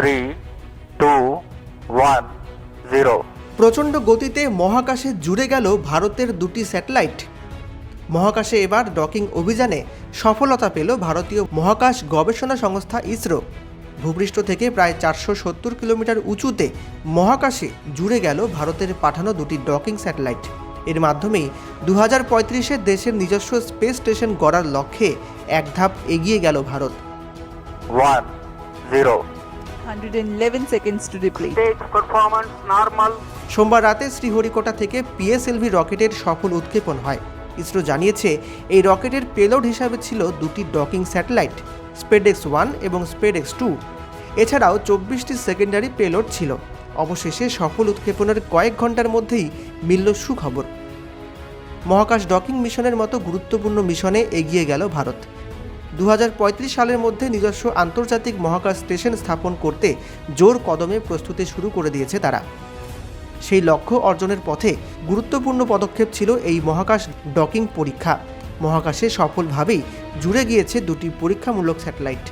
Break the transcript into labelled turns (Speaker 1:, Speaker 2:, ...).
Speaker 1: Three two one zero
Speaker 2: প্রচণ্ড গতিতে মহাকাশে জুড়ে গেল ভারতের দুটি স্যাটেলাইট। মহাকাশে এবার ডকিং অভিযানে সফলতা পেল ভারতীয় মহাকাশ গবেষণা সংস্থা ইসরো। ভূপৃষ্ঠ থেকে প্রায় চারশো সত্তর কিলোমিটার উঁচুতে মহাকাশে জুড়ে গেল ভারতের পাঠানো দুটি ডকিং স্যাটেলাইট। এর মাধ্যমেই দু হাজার পঁয়ত্রিশে দেশের নিজস্ব স্পেস স্টেশন গড়ার লক্ষ্যে এক ধাপ এগিয়ে গেল Bharat.
Speaker 1: One zero
Speaker 3: 111 seconds to deplete.
Speaker 1: Stage performance normal
Speaker 2: সোমবার রাতে শ্রীহরিকোটা থেকে পিএসএলভি রকেটের সফল উৎক্ষেপণ হয়। ইসরো জানিয়েছে এই রকেটের পেলোড হিসাবে ছিল দুটি ডকিং স্যাটেলাইট স্পেডেক্স ওয়ান এবং স্পেডেক্স টু এছাড়াও চব্বিশটি সেকেন্ডারি পেলোড ছিল। অবশেষে সফল উৎক্ষেপণের কয়েক ঘণ্টার মধ্যেই মিলল সুখবর। মহাকাশ ডকিং মিশনের মতো গুরুত্বপূর্ণ মিশনে এগিয়ে গেল ভারত। দু হাজার পঁয়ত্রিশ সালের মধ্যে নিজস্ব আন্তর্জাতিক মহাকাশ স্টেশন স্থাপন করতে জোর কদমে প্রস্তুতি শুরু করে দিয়েছে তারা। সেই লক্ষ্য অর্জনের পথে গুরুত্বপূর্ণ পদক্ষেপ ছিল এই মহাকাশ ডকিং পরীক্ষা। মহাকাশে সফলভাবেই জুড়ে গিয়েছে দুটি পরীক্ষামূলক স্যাটেলাইট।